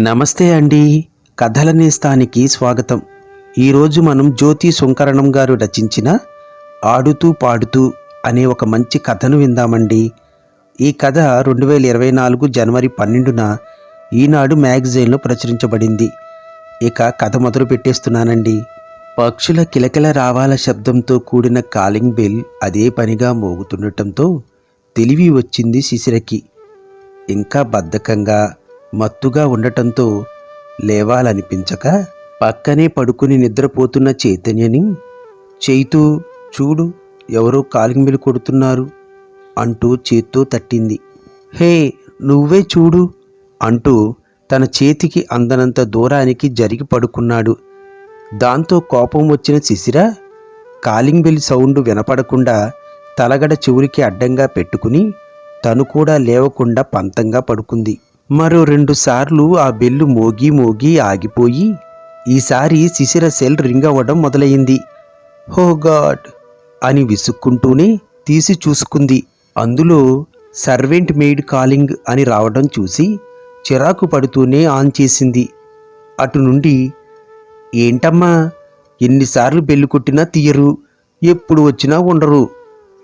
నమస్తే అండి. కథల నేస్తానికి స్వాగతం. ఈరోజు మనం జ్యోతి శంకరణం గారు రచించిన ఆడుతూ పాడుతూ అనే ఒక మంచి కథను విందామండి. ఈ కథ రెండు వేల ఇరవై నాలుగు జనవరి పన్నెండున ఈనాడు మ్యాగజైన్లో ప్రచురించబడింది. ఇక కథ మొదలు పెట్టేస్తున్నానండి. పక్షుల కిలకిల రావాల శబ్దంతో కూడిన కాలింగ్ బెల్ అదే పనిగా మోగుతుండటంతో తెలివి వచ్చింది శిశిరకి. ఇంకా బద్ధకంగా మత్తుగా ఉండటంతో లేవాలనిపించక పక్కనే పడుకుని నిద్రపోతున్న చైతన్యని చేయితూ చూడు ఎవరో కాలింగ్ కొడుతున్నారు అంటూ చేత్తో తట్టింది. హే నువ్వే చూడు అంటూ తన చేతికి అందనంత దూరానికి జరిగి పడుకున్నాడు. దాంతో కోపం వచ్చిన శిశిర కాలింగ్ బెల్ సౌండ్ వినపడకుండా తలగడ చెవులకి అడ్డంగా పెట్టుకుని తను కూడా లేవకుండా పంతంగా పడుకుంది. మరో రెండు సార్లు ఆ బెల్లు మోగి మోగి ఆగిపోయి ఈసారి శిశిర సెల్ రింగ్ అవ్వడం మొదలయింది హో గాడ్! అని విసుక్కుంటూనే తీసి చూసుకుంది. అందులో సర్వెంట్ మెయిడ్ కాలింగ్ అని రావడం చూసి చిరాకు పడుతూనే ఆన్ చేసింది. అటు నుండి ఏంటమ్మా ఎన్నిసార్లు బెల్లు కొట్టినా తీయరు ఎప్పుడు వచ్చినా ఉండరు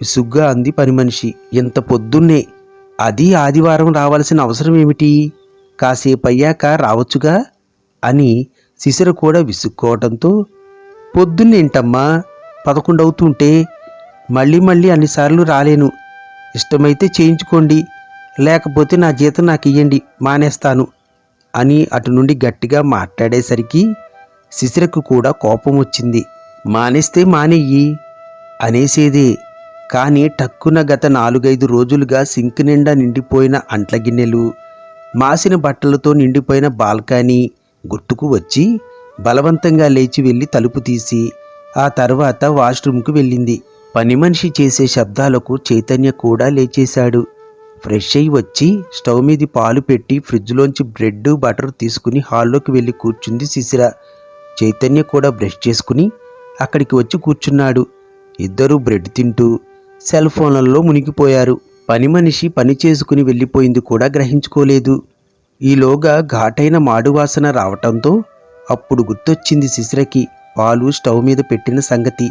విసుగ్గా అంది పని మనిషి. ఇంత పొద్దున్నే అది ఆదివారం రావాల్సిన అవసరం ఏమిటి? కాసేపు అయ్యాక రావచ్చుగా? అని శిశిర కూడా విసుక్కోవడంతో పొద్దున్నేంటమ్మా పదకొండు అవుతుంటే మళ్ళీ మళ్ళీ అన్నిసార్లు రాలేను. ఇష్టమైతే చేయించుకోండి. లేకపోతే నా జీతం నాకు ఇయ్యండి మానేస్తాను. అని అటు నుండి గట్టిగా మాట్లాడేసరికి శిశిరకు కూడా కోపం వచ్చింది మానేస్తే మానేయి అనేసేదే. కానీ టక్కున గత నాలుగైదు రోజులుగా సింక్ నిండా నిండిపోయిన అంట్ల గిన్నెలు మాసిన బట్టలతో నిండిపోయిన బాల్కనీ గుర్తుకు వచ్చి బలవంతంగా లేచి వెళ్ళి తలుపు తీసి ఆ తర్వాత వాష్రూమ్కు వెళ్ళింది. పని మనిషి చేసే శబ్దాలకు చైతన్య కూడా లేచేశాడు. ఫ్రెష్ అయి వచ్చి స్టవ్ మీద పాలు పెట్టి ఫ్రిడ్జ్లోంచి బ్రెడ్ బటర్ తీసుకుని హాల్లోకి వెళ్ళి కూర్చుంది శిశిర. చైతన్య కూడా బ్రష్ చేసుకుని అక్కడికి వచ్చి కూర్చున్నాడు. ఇద్దరూ బ్రెడ్ తింటూ సెల్ ఫోన్లలో మునిగిపోయారు. పని మనిషి పని చేసుకుని వెళ్ళిపోయింది కూడా గ్రహించుకోలేదు. ఈలోగా ఘాటైన మాడువాసన రావటంతో అప్పుడు గుర్తొచ్చింది శిశిరకి పాలు స్టవ్ మీద పెట్టిన సంగతి.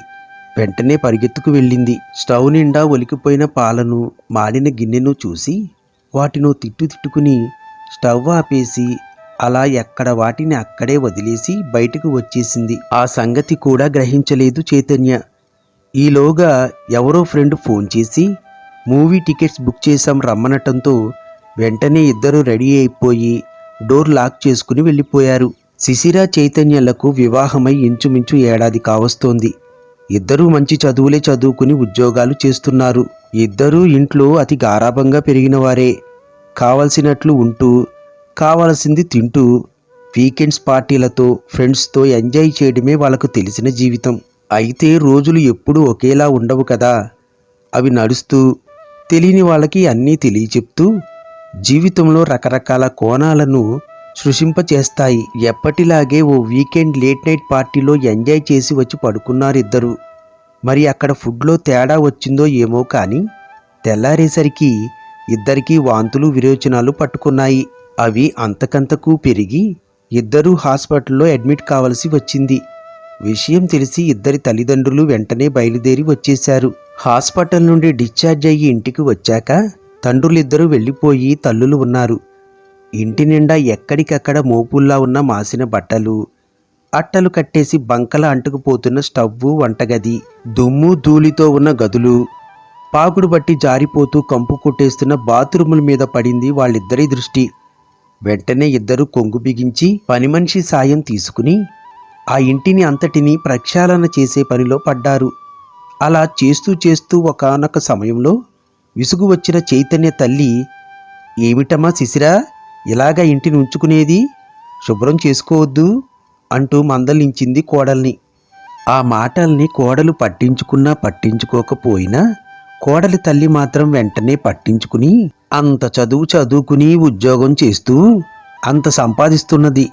వెంటనే పరిగెత్తుకు వెళ్ళింది. స్టవ్ నిండా ఒలికిపోయిన పాలను మాడిన గిన్నెను చూసి వాటినో తిట్టు తిట్టుకుని స్టవ్ ఆపేసి అలా ఎక్కడ వాటిని అక్కడే వదిలేసి బయటకు వచ్చేసింది. ఆ సంగతి కూడా గ్రహించలేదు చైతన్య. ఈలోగా ఎవరో ఫ్రెండ్ ఫోన్ చేసి మూవీ టికెట్స్ బుక్ చేశాం రమ్మనటంతో వెంటనే ఇద్దరు రెడీ అయిపోయి డోర్ లాక్ చేసుకుని వెళ్ళిపోయారు. శిశిర చైతన్యలకు వివాహమై ఇంచుమించు ఏడాది కావస్తోంది. ఇద్దరూ మంచి చదువులే చదువుకుని ఉద్యోగాలు చేస్తున్నారు. ఇద్దరూ ఇంట్లో అతి గారాభంగా పెరిగినవారే కావలసినట్లు ఉంటూ కావలసింది తింటూ వీకెండ్స్ పార్టీలతో ఫ్రెండ్స్తో ఎంజాయ్ చేయడమే వాళ్ళకు తెలిసిన జీవితం. అయితే రోజులు ఎప్పుడూ ఒకేలా ఉండవు కదా? అవి నడుస్తూ తెలియని వాళ్ళకి అన్నీ తెలియచెప్తూ జీవితంలో రకరకాల కోణాలను సృష్టింపచేస్తాయి. ఎప్పటిలాగే ఓ వీకెండ్ లేట్ నైట్ పార్టీలో ఎంజాయ్ చేసి వచ్చి పడుకున్నారిద్దరు. మరి అక్కడ ఫుడ్లో తేడా వచ్చిందో ఏమో కానీ తెల్లారేసరికి ఇద్దరికీ వాంతులు విరోచనాలు పట్టుకున్నాయి. అవి అంతకంతకు పెరిగి ఇద్దరూ హాస్పిటల్లో అడ్మిట్ కావలసి వచ్చింది. విషయం తెలిసి ఇద్దరి తల్లిదండ్రులు వెంటనే బయలుదేరి వచ్చేశారు. హాస్పిటల్ నుండి డిశ్చార్జ్ అయ్యి ఇంటికి వచ్చాక తండ్రులిద్దరూ వెళ్ళిపోయి తల్లులు ఉన్నారు. ఇంటి నిండా ఎక్కడికక్కడ మోపుల్లా ఉన్న మాసిన బట్టలు అట్టలు కట్టేసి బంకల అంటుకుపోతున్న స్టవ్వు వంటగది దుమ్ము ధూళితో ఉన్న గదులు పాకుడు బట్టి జారిపోతూ కంపు కొట్టేస్తున్న బాత్రూముల మీద పడింది వాళ్ళిద్దరి దృష్టి. వెంటనే ఇద్దరు కొంగు బిగించి పని మనిషి సాయం తీసుకుని ఆ ఇంటిని అంతటిని ప్రక్షాళన చేసే పనిలో పడ్డారు. అలా చేస్తూ చేస్తూ ఒకానొక సమయంలో విసుగు వచ్చిన చైతన్య తల్లి ఏమిటమ్మా శిశిరా ఇలాగా ఇంటిని ఉంచుకునేది? శుభ్రం చేసుకోవద్దు అంటూ మందలించింది కోడల్ని. ఆ మాటల్ని కోడలు పట్టించుకున్నా పట్టించుకోకపోయినా కోడలి తల్లి మాత్రం వెంటనే పట్టించుకుని అంత చదువు చదువుకుని ఉద్యోగం చేస్తూ అంత సంపాదిస్తున్నది.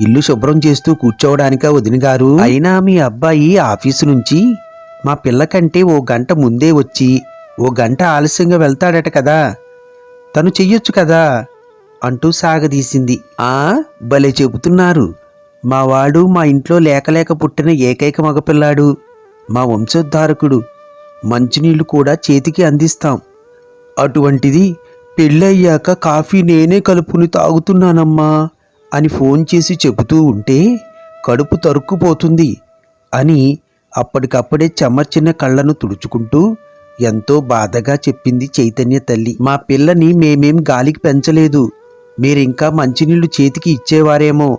ఇల్లు శుభ్రం చేస్తూ కూర్చోవడానికా వదిన గారు? అయినా మీ అబ్బాయి ఆఫీసు నుంచి మా పిల్లకంటే ఓ గంట ముందే వచ్చి ఓ గంట ఆలస్యంగా వెళ్తాడట కదా. తను చెయ్యొచ్చు కదా? అంటూ సాగదీసింది. ఆ? భలే చెబుతున్నారు. మా వాడు మా ఇంట్లో లేకలేక పుట్టిన ఏకైక మగపిల్లాడు. మా వంశోద్ధారకుడు. మంచినీళ్ళు కూడా చేతికి అందిస్తాం. అటువంటిది పెళ్ళయ్యాక కాఫీ నేనే కలుపుని తాగుతున్నానమ్మా. అని ఫోన్ చేసి చెబుతూ ఉంటే కడుపు తరుక్కుపోతుంది అని అప్పటికప్పుడే చెమర్చిన కళ్ళను తుడుచుకుంటూ ఎంతో బాధగా చెప్పింది చైతన్య తల్లి. మా పిల్లని మేమేం గాలికి పెంచలేదు. మీరింకా మంచినీళ్ళు చేతికి ఇచ్చేవారేమో.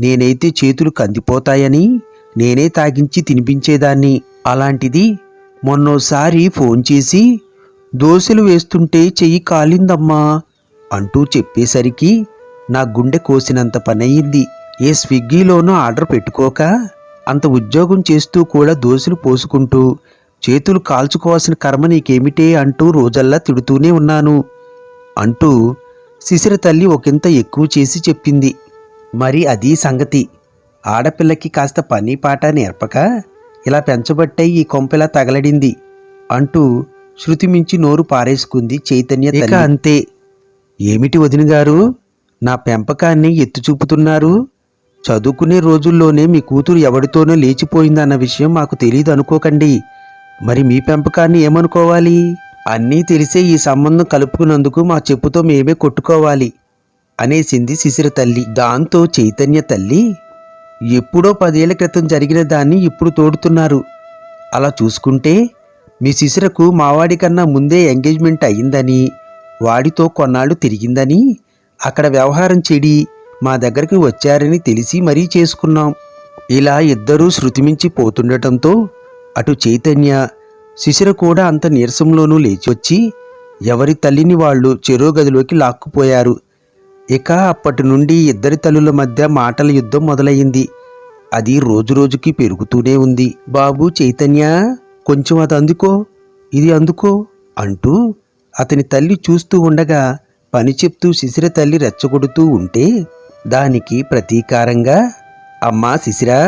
నేనైతే చేతులు కందిపోతాయని నేనే తాగించి తినిపించేదాన్ని. అలాంటిది మొన్నోసారి ఫోన్ చేసి దోశలు వేస్తుంటే చెయ్యి కాలిందమ్మా అంటూ చెప్పేసరికి నా గుండె కోసినంత పనయ్యింది ఏ స్విగ్గీలోనూ ఆర్డర్ పెట్టుకోక అంత ఉద్యోగం చేస్తూ కూడా దోశలు పోసుకుంటూ చేతులు కాల్చుకోవాల్సిన కర్మ నీకేమిటే అంటూ రోజల్లా తిడుతూనే ఉన్నాను. అంటూ శిశిర తల్లి ఒకంత ఎక్కువ చేసి చెప్పింది. మరి అది సంగతి. ఆడపిల్లకి కాస్త పని పాట నేర్పక ఇలా పెంచబట్టే ఈ కొంపెలా తగలడింది అంటూ శృతి మించి నోరు పారేసుకుంది చైతన్య అంతే. ఏమిటి వదిన గారు నా పెంపకాన్ని ఎత్తు చూపుతున్నారు చదువుకునే రోజుల్లోనే మీ కూతురు ఎవడితోనో లేచిపోయిందన్న విషయం మాకు తెలియదు అనుకోకండి. మరి మీ పెంపకాన్ని ఏమనుకోవాలి? అన్నీ తెలిసే ఈ సంబంధం కలుపుకున్నందుకు మా చెప్పుతో మేమే కొట్టుకోవాలి అనేసింది శిశిర తల్లి. దాంతో చైతన్య తల్లి ఎప్పుడో పదేళ్ళ క్రితం జరిగిన దాన్ని ఇప్పుడు తోడుతున్నారు. అలా చూసుకుంటే మీ శిశిరకు మావాడి కన్నా ముందే ఎంగేజ్మెంట్ అయ్యిందని వాడితో కొన్నాళ్ళు తిరిగిందని అక్కడ వ్యవహారం చెడి మా దగ్గరికి వచ్చారని తెలిసి మరీ చేసుకున్నాం. ఇలా ఇద్దరూ శృతిమించి పోతుండటంతో అటు చైతన్య శిశిర కూడా అంత నీరసంలోనూ లేచి వచ్చి ఎవరి తల్లిని వాళ్ళు చెరో గదిలోకి లాక్కుపోయారు. ఇక అప్పటి నుండి ఇద్దరి తల్లుల మధ్య మాటల యుద్ధం మొదలయ్యింది. అది రోజురోజుకి పెరుగుతూనే ఉంది. బాబు చైతన్య కొంచెం అది అందుకో ఇది అందుకో అంటూ అతని తల్లి చూస్తూ ఉండగా పని చెప్తూ శిశిర తల్లి రెచ్చగొడుతూ ఉంటే దానికి ప్రతీకారంగా అమ్మా శిశిరా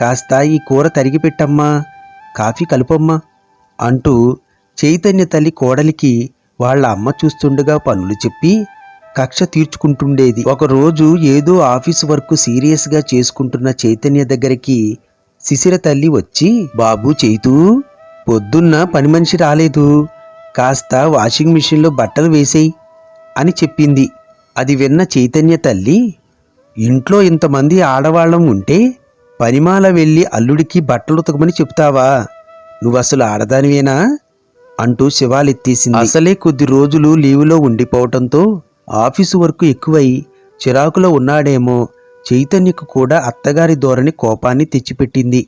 కాస్త ఈ కూర తరిగి పెట్టమ్మా కాఫీ కలుపమ్మా అంటూ చైతన్య తల్లి కోడలికి వాళ్ళ అమ్మ చూస్తుండగా పనులు చెప్పి కక్ష తీర్చుకుంటుండేది. ఒకరోజు ఏదో ఆఫీస్ వర్క్ సీరియస్గా చేసుకుంటున్న చైతన్య దగ్గరికి శిశిర తల్లి వచ్చి బాబు చేతూ పొద్దున్న పని మనిషి రాలేదు. కాస్త వాషింగ్ మిషన్లో బట్టలు వేసేయి అని చెప్పింది. అది విన్న చైతన్య తల్లి ఇంట్లో ఇంతమంది ఆడవాళ్ళం ఉంటే పనిమాల వెళ్ళి అల్లుడికి బట్టలు ఉతకమని చెప్తావా? నువ్వసలు ఆడదానివేనా? అంటూ శివాలెత్తేసింది. అసలే కొద్ది రోజులు లీవులో ఉండిపోవటంతో ఆఫీసు వర్క్ ఎక్కువై చిరాకులో ఉన్నాడేమో. చైతన్యకు కూడా అత్తగారి ధోరణి కోపాన్ని తెచ్చిపెట్టింది.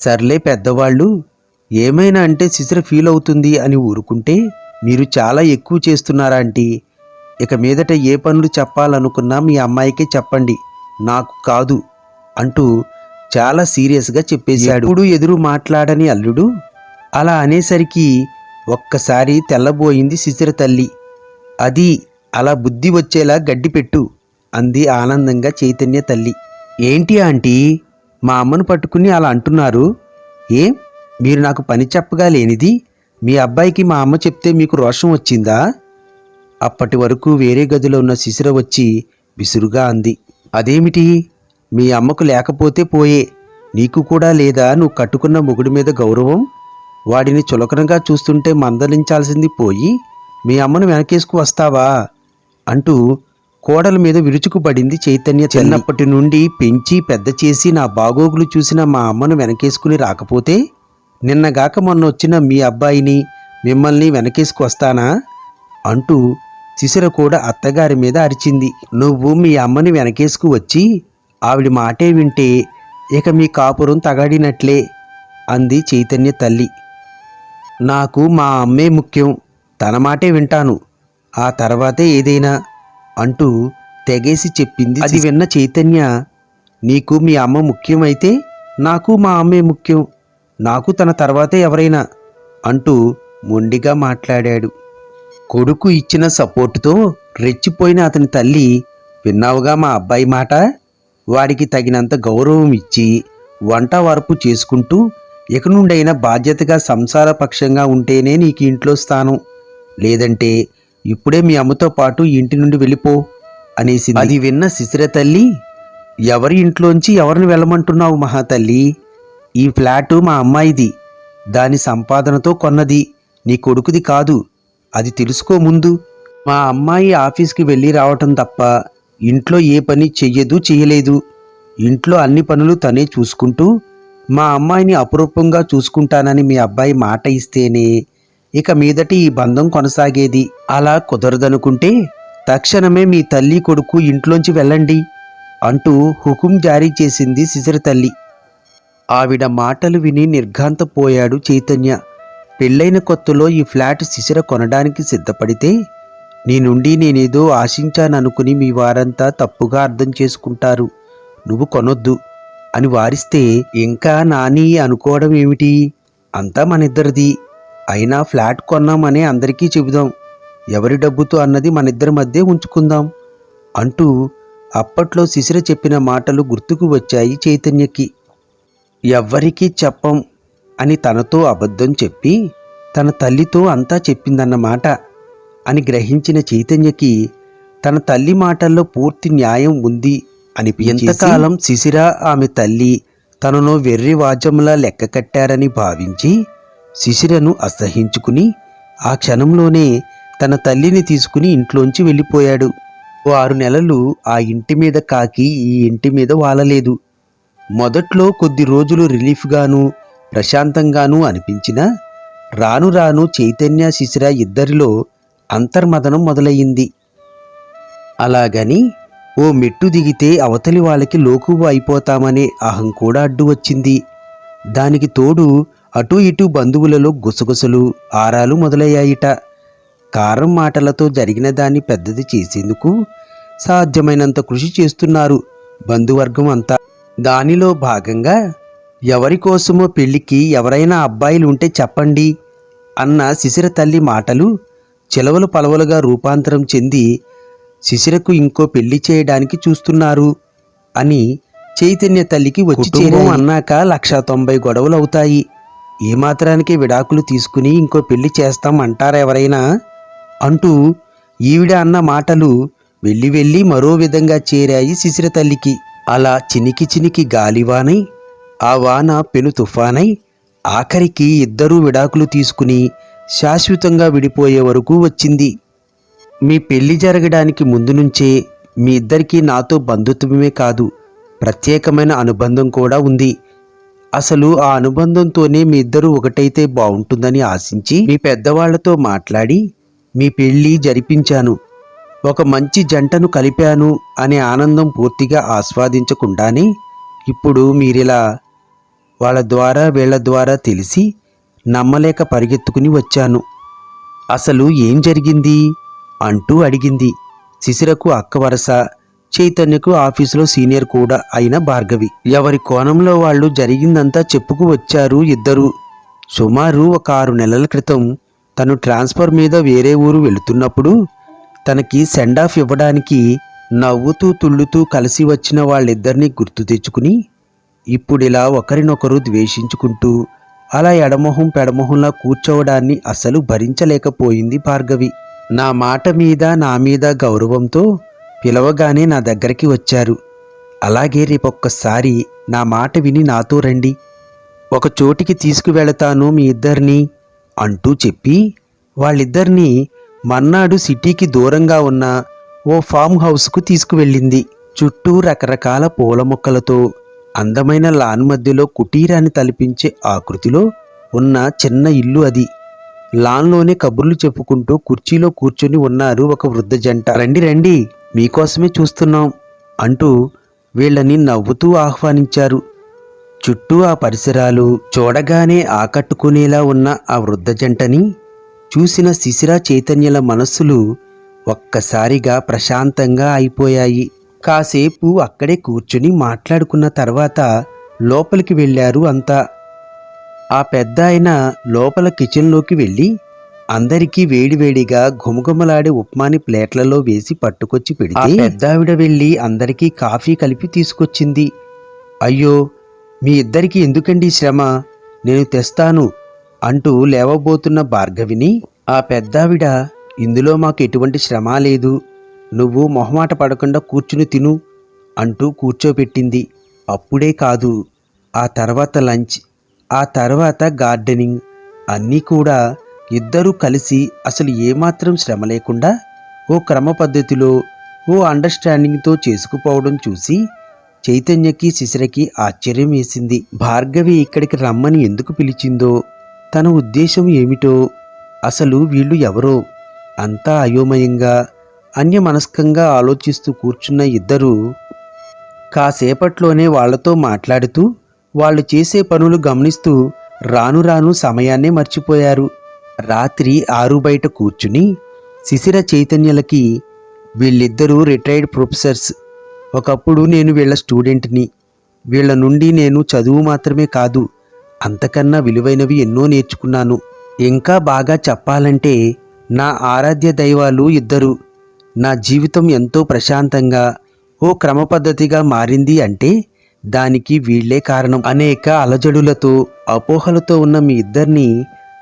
సర్లే పెద్దవాళ్ళు ఏమైనా అంటే శిశిర ఫీల్ అవుతుంది అని ఊరుకుంటే మీరు చాలా ఎక్కువ చేస్తున్నారా ఆంటీ? ఇక మీదట ఏ పనులు చెప్పాలనుకున్నా మీ అమ్మాయికే చెప్పండి. నాకు కాదు అంటూ చాలా సీరియస్గా చెప్పేశాడు. ఇప్పుడు ఎదురు మాట్లాడని అల్లుడు? అలా అనేసరికి ఒక్కసారి తెల్లబోయింది శిశిర తల్లి. అది అలా బుద్ధి వచ్చేలా గడ్డి పెట్టు అంది ఆనందంగా చైతన్య తల్లి. ఏంటి ఆంటీ? మా అమ్మను పట్టుకుని అలా అంటున్నారు. ఏం? మీరు నాకు పని చెప్పగా లేనిది? మీ అబ్బాయికి మా అమ్మ చెప్తే మీకు రోషం వచ్చిందా? అప్పటి వరకు వేరే గదిలో ఉన్న శిశిర వచ్చి విసురుగా అంది. అదేమిటి? మీ అమ్మకు లేకపోతే పోయే. నీకు కూడా లేదా? నువ్వు కట్టుకున్న మొగుడి మీద గౌరవం? వాడిని చులకనగా చూస్తుంటే మందలించాల్సింది పోయి మీ అమ్మను వెనకేసుకు వస్తావా? అంటూ కోడల మీద విరుచుకుపడింది చైతన్య. చిన్నప్పటి నుండి పెంచి పెద్ద చేసి నా బాగోగులు చూసిన మా అమ్మను వెనకేసుకుని రాకపోతే? నిన్నగాక మొన్న వచ్చిన మీ అబ్బాయిని మిమ్మల్ని వెనకేసుకు వస్తానా? అంటూ శిశిర కూడా అత్తగారి మీద అరిచింది. నువ్వు మీ అమ్మని వెనకేసుకు వచ్చి ఆవిడ మాటే వింటే ఇక మీ కాపురం తగాడినట్లే అంది చైతన్య తల్లి. నాకు మా అమ్మే ముఖ్యం తన మాటే వింటాను. ఆ తర్వాతే ఏదైనా అంటూ తెగేసి చెప్పింది అది విన్న చైతన్య నీకు మీ అమ్మ ముఖ్యమైతే నాకు మా అమ్మే ముఖ్యం నాకు తన తర్వాతే ఎవరైనా అంటూ మొండిగా మాట్లాడాడు. కొడుకు ఇచ్చిన సపోర్టుతో రెచ్చిపోయిన అతని తల్లి విన్నావుగా మా అబ్బాయి మాట? వాడికి తగినంత గౌరవం ఇచ్చి వంట వరపు చేసుకుంటూ ఇక నుండైనా బాధ్యతగా సంసార పక్షంగా ఉంటేనే నీకు ఇంట్లో స్థానం. లేదంటే ఇప్పుడే మీ అమ్మతో పాటు ఇంటి నుండి వెళ్ళిపో అనేసి అది విన్న శిశిర తల్లి ఎవరి ఇంట్లోంచి ఎవరిని వెళ్ళమంటున్నావు మహాతల్లి? ఈ ఫ్లాటు మా అమ్మాయిది. దాని సంపాదనతో కొన్నది. నీ కొడుకుది కాదు. అది తెలుసుకో ముందు. మా అమ్మాయి ఆఫీస్కి వెళ్ళి రావటం తప్ప ఇంట్లో ఏ పని చెయ్యదు చేయలేదు ఇంట్లో అన్ని పనులు తనే చూసుకుంటూ మా అమ్మాయిని అపురూపంగా చూసుకుంటానని మీ అబ్బాయి మాట ఇస్తేనే ఇక మీదటి ఈ బంధం కొనసాగేది. అలా కుదరదనుకుంటే తక్షణమే మీ తల్లి కొడుకు ఇంట్లోంచి వెళ్ళండి అంటూ హుకుం జారీ చేసింది శిశిర తల్లి. ఆవిడ మాటలు విని నిర్ఘాంతపోయాడు చైతన్య. పెళ్ళైన కొత్తలో ఈ ఫ్లాట్ శిశిర కొనడానికి సిద్ధపడితే నీ నుండి నేనేదో ఆశించాననుకుని మీ వారంతా తప్పుగా అర్థం చేసుకుంటారు. నువ్వు కొనొద్దు. అని వారిస్తే ఇంకా నాని అనుకోవడం ఏమిటి? అంతా మనిద్దరిది. అయినా ఫ్లాట్ కొన్నామని అందరికీ చెబుదాం. ఎవరి డబ్బుతో అన్నది మనిద్దరి మధ్య ఉంచుకుందాం. అంటూ అప్పట్లో శిశిర చెప్పిన మాటలు గుర్తుకు వచ్చాయి చైతన్యకి. ఎవ్వరికీ చెప్పం. అని తనతో అబద్ధం చెప్పి తన తల్లితో అంతా చెప్పిందన్నమాట అని గ్రహించిన చైతన్యకి తన తల్లి మాటల్లో పూర్తి న్యాయం ఉంది అని ఎంతకాలం శిశిర ఆమె తల్లి తనను వెర్రి వాద్యంలా లెక్క కట్టారని భావించి శిశిరను అసహించుకుని ఆ క్షణంలోనే తన తల్లిని తీసుకుని ఇంట్లోంచి వెళ్ళిపోయాడు. ఓ ఆరు నెలలు ఆ ఇంటి మీద కాకి ఈ ఇంటి మీద వాలలేదు. మొదట్లో కొద్ది రోజులు రిలీఫ్గాను ప్రశాంతంగానూ అనిపించినా రాను రాను చైతన్య శిశిర ఇద్దరిలో అంతర్మదనం మొదలయ్యింది. అలాగని ఓ మెట్టు దిగితే అవతలి వాళ్ళకి లోకువు అయిపోతామనే అహం కూడా అడ్డు వచ్చింది. దానికి తోడు అటు ఇటు బంధువులలో గుసగుసలు ఆరాలు మొదలయ్యాయిట. కారం మాటలతో జరిగిన దాన్ని పెద్దది చేసేందుకు సాధ్యమైనంత కృషి చేస్తున్నారు బంధువర్గం అంతా. దానిలో భాగంగా ఎవరి కోసమో పెళ్ళికి ఎవరైనా అబ్బాయిలు ఉంటే చెప్పండి అన్న శిశిర తల్లి మాటలు చిలవలు పలవలుగా రూపాంతరం చెంది శిశిరకు ఇంకో పెళ్ళి చేయడానికి చూస్తున్నారు అని చైతన్య తల్లికి వచ్చి చేరం అన్నాక లక్ష తొంభై గొడవలు అవుతాయి ఏమాత్రానికి విడాకులు తీసుకుని ఇంకో పెళ్ళి చేస్తాం అంటారా ఎవరైనా? అంటూ ఈవిడ అన్న మాటలు వెళ్ళి వెళ్ళి మరో విధంగా చేరాయి శిశిర తల్లికి. అలా చినికి చినికి గాలివానై ఆ వాన పెను తుఫానై ఆఖరికి ఇద్దరూ విడాకులు తీసుకుని శాశ్వతంగా విడిపోయే వరకు వచ్చింది. మీ పెళ్ళి జరగడానికి ముందు నుంచే మీ ఇద్దరికీ నాతో బంధుత్వమే కాదు ప్రత్యేకమైన అనుబంధం కూడా ఉంది. అసలు ఆ అనుబంధంతోనే మీ ఇద్దరూ ఒకటైతే బాగుంటుందని ఆశించి మీ పెద్దవాళ్ళతో మాట్లాడి మీ పెళ్ళి జరిపించాను. ఒక మంచి జంటను కలిపాను అనే ఆనందం పూర్తిగా ఆస్వాదించకుండానే ఇప్పుడు మీరిలా వాళ్ళ ద్వారా వీళ్ళ ద్వారా తెలిసి నమ్మలేక పరిగెత్తుకుని వచ్చాను. అసలు ఏం జరిగింది? అంటూ అడిగింది. శిశిరకు అక్క వరస చైతన్యకు ఆఫీసులో సీనియర్ కూడా అయిన భార్గవి. ఎవరి కోణంలో వాళ్ళు జరిగిందంతా చెప్పుకు వచ్చారు ఇద్దరు. సుమారు ఒక ఆరు నెలల క్రితం తను ట్రాన్స్ఫర్ మీద వేరే ఊరు వెళుతున్నప్పుడు తనకి సెండ్ ఆఫ్ ఇవ్వడానికి నవ్వుతూ తుళ్ళుతూ కలిసి వచ్చిన వాళ్ళిద్దరినీ గుర్తు తెచ్చుకుని ఇప్పుడిలా ఒకరినొకరు ద్వేషించుకుంటూ అలా ఎడమొహం పెడమొహంలా కూర్చోవడాన్ని అసలు భరించలేకపోయింది భార్గవి. నా మాట మీద నా మీద గౌరవంతో పిలవగానే నా దగ్గరికి వచ్చారు. అలాగే రేపొక్కసారి నా మాట విని నాతో రండి. ఒక చోటికి తీసుకువెళతాను మీ ఇద్దరిని అంటూ చెప్పి వాళ్ళిద్దరినీ మన్నాడు సిటీకి దూరంగా ఉన్న ఓ ఫామ్ హౌస్కు తీసుకువెళ్ళింది. చుట్టూ రకరకాల పూల మొక్కలతో అందమైన లాన్ మధ్యలో కుటీరాన్ని తలపించే ఆకృతిలో ఉన్న చిన్న ఇల్లు అది. లాన్లోనే కబుర్లు చెప్పుకుంటూ కుర్చీలో కూర్చొని ఉన్నారు ఒక వృద్ధ జంట. రండి రండి మీకోసమే చూస్తున్నాం అంటూ వీళ్ళని నవ్వుతూ ఆహ్వానించారు. చుట్టూ ఆ పరిసరాలు చూడగానే ఆకట్టుకునేలా ఉన్న ఆ వృద్ధ జంటని చూసిన శిశిర చైతన్యల మనస్సులు ఒక్కసారిగా ప్రశాంతంగా అయిపోయాయి. కాసేపు అక్కడే కూర్చుని మాట్లాడుకున్న తర్వాత లోపలికి వెళ్ళారు అంతా. ఆ పెద్ద ఆయన లోపల కిచెన్లోకి వెళ్ళి అందరికీ వేడివేడిగా ఘుమఘుమలాడే ఉప్మాని ప్లేట్లలో వేసి పట్టుకొచ్చి పెడితే పెద్దావిడ వెళ్ళి అందరికీ కాఫీ కలిపి తీసుకొచ్చింది. అయ్యో మీ ఇద్దరికి ఎందుకండి శ్రమ? నేను తెస్తాను అంటూ లేవబోతున్న భార్గవిని ఆ పెద్దావిడ ఇందులో మాకు ఎటువంటి శ్రమ లేదు. నువ్వు మొహమాట పడకుండా కూర్చుని తిను అంటూ కూర్చోబెట్టింది. అప్పుడే కాదు ఆ తర్వాత లంచ్ ఆ తర్వాత గార్డెనింగ్. అన్నీ కూడా ఇద్దరూ కలిసి అసలు ఏమాత్రం శ్రమ లేకుండా ఓ క్రమ పద్ధతిలో ఓ అండర్స్టాండింగ్తో చేసుకుపోవడం చూసి చైతన్యకి శిశిరకి ఆశ్చర్యం వేసింది. భార్గవి ఇక్కడికి రమ్మని ఎందుకు పిలిచిందో తన ఉద్దేశం ఏమిటో అసలు వీళ్ళు ఎవరో అంతా అయోమయంగా అన్యమనస్కంగా ఆలోచిస్తూ కూర్చున్న ఇద్దరూ కాసేపట్లోనే వాళ్ళతో మాట్లాడుతూ వాళ్ళు చేసే పనులు గమనిస్తూ రాను రాను సమయాన్నే మర్చిపోయారు. రాత్రి ఆరు బయట కూర్చుని శిశిర చైతన్యలకి వీళ్ళిద్దరూ రిటైర్డ్ ప్రొఫెసర్స్. ఒకప్పుడు నేను వీళ్ళ స్టూడెంట్ని వీళ్ళ నుండి నేను చదువు మాత్రమే కాదు అంతకన్నా విలువైనవి ఎన్నో నేర్చుకున్నాను. ఇంకా బాగా చెప్పాలంటే నా ఆరాధ్య దైవాలు ఇద్దరు. నా జీవితం ఎంతో ప్రశాంతంగా ఓ క్రమపద్ధతిగా మారింది అంటే దానికి వీళ్ళే కారణం. అనేక అలజడులతో అపోహలతో ఉన్న మీ ఇద్దరిని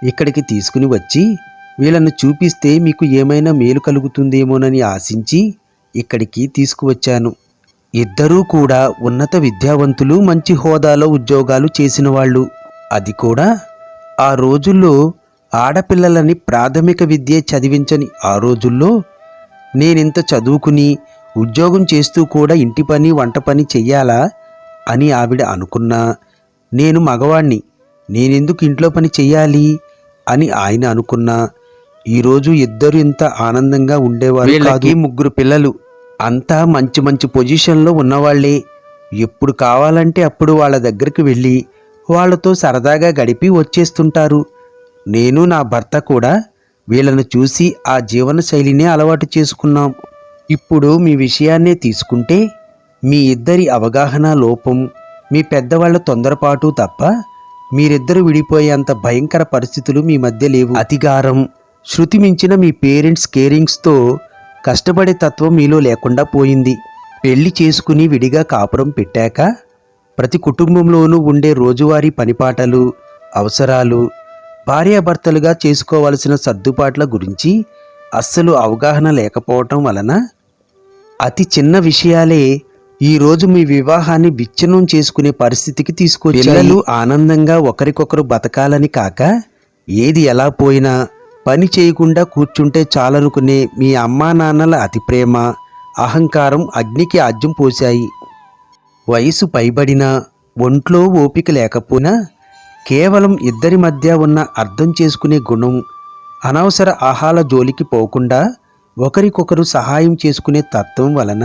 ఇక్కడికి తీసుకుని వచ్చి వీళ్ళను చూపిస్తే మీకు ఏమైనా మేలు కలుగుతుందేమోనని ఆశించి ఇక్కడికి తీసుకువచ్చాను. ఇద్దరూ కూడా ఉన్నత విద్యావంతులు మంచి హోదాలో ఉద్యోగాలు చేసిన వాళ్ళు అది కూడా ఆ రోజుల్లో ఆడపిల్లలని ప్రాథమిక విద్య చదివించని ఆ రోజుల్లో నేనింత చదువుకుని ఉద్యోగం చేస్తూ కూడా ఇంటి పని వంట పని చెయ్యాలా అని ఆవిడ అనుకున్నా. నేను మగవాణ్ణి నేనెందుకు ఇంట్లో పని చెయ్యాలి అని ఆయన అనుకున్నా. ఈరోజు ఇద్దరు ఇంత ఆనందంగా ఉండేవారు కాదు. ముగ్గురు పిల్లలు. అంతా మంచి మంచి పొజిషన్లో ఉన్నవాళ్ళే. ఎప్పుడు కావాలంటే అప్పుడు వాళ్ళ దగ్గరికి వెళ్ళి వాళ్ళతో సరదాగా గడిపి వచ్చేస్తుంటారు. నేను నా భర్త కూడా వీళ్ళను చూసి ఆ జీవన శైలినే అలవాటు చేసుకున్నాం. ఇప్పుడు మీ విషయాన్నే తీసుకుంటే మీ ఇద్దరి అవగాహన లోపం మీ పెద్దవాళ్ళ తొందరపాటు తప్ప మీరిద్దరు విడిపోయేంత భయంకర పరిస్థితులు మీ మధ్య లేవు. అతిగారం శృతి మించిన మీ పేరెంట్స్ కేరింగ్స్తో కష్టపడే తత్వం మీలో లేకుండా పోయింది. పెళ్ళి చేసుకుని విడిగా కాపురం పెట్టాక ప్రతి కుటుంబంలోనూ ఉండే రోజువారీ పనిపాటలు అవసరాలు భార్యాభర్తలుగా చేసుకోవలసిన సర్దుబాట్ల గురించి అస్సలు అవగాహన లేకపోవటం వలన అతి చిన్న విషయాలే ఈరోజు మీ వివాహాన్ని విచ్ఛిన్నం చేసుకునే పరిస్థితికి తీసుకొచ్చి పిల్లలు ఆనందంగా ఒకరికొకరు బతకాలని కాక ఏది ఎలా పోయినా పని చేయకుండా కూర్చుంటే చాలనుకునే మీ అమ్మా నాన్నల అతి ప్రేమ అహంకారం అగ్నికి ఆజ్యం పోశాయి. వయసు పైబడినా ఒంట్లో ఓపిక లేకపోయినా కేవలం ఇద్దరి మధ్య ఉన్న అర్థం చేసుకునే గుణం అనవసర ఆహాల జోలికి పోకుండా ఒకరికొకరు సహాయం చేసుకునే తత్వం వలన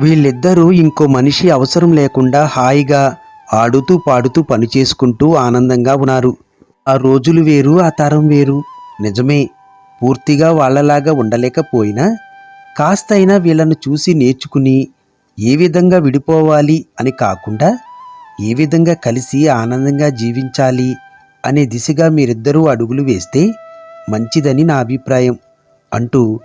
వీళ్ళిద్దరూ ఇంకో మనిషి అవసరం లేకుండా హాయిగా ఆడుతూ పాడుతూ పని చేసుకుంటూ ఆనందంగా ఉన్నారు. ఆ రోజులు వేరు ఆ తరం వేరు. నిజమే పూర్తిగా వాళ్ళలాగా ఉండలేకపోయినా కాస్తైనా వీళ్ళను చూసి నేర్చుకుని ఏ విధంగా విడిపోవాలి అని కాకుండా ఏ విధంగా కలిసి ఆనందంగా జీవించాలి అనే దిశగా మీరిద్దరూ అడుగులు వేస్తే మంచిదని నా అభిప్రాయం అంటూ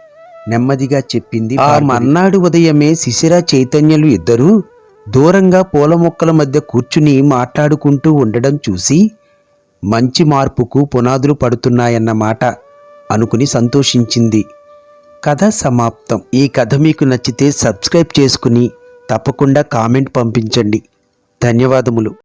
నెమ్మదిగా చెప్పింది ఆ మర్నాడు ఉదయమే శిశిర చైతన్యులు ఇద్దరూ దూరంగా పూల మొక్కల మధ్య కూర్చుని మాట్లాడుకుంటూ ఉండడం చూసి మంచి మార్పుకు పునాదులు పడుతున్నాయన్నమాట అనుకుని సంతోషించింది. కథ సమాప్తం. ఈ కథ మీకు నచ్చితే సబ్స్క్రైబ్ చేసుకుని తప్పకుండా కామెంట్ పంపించండి. ధన్యవాదములు.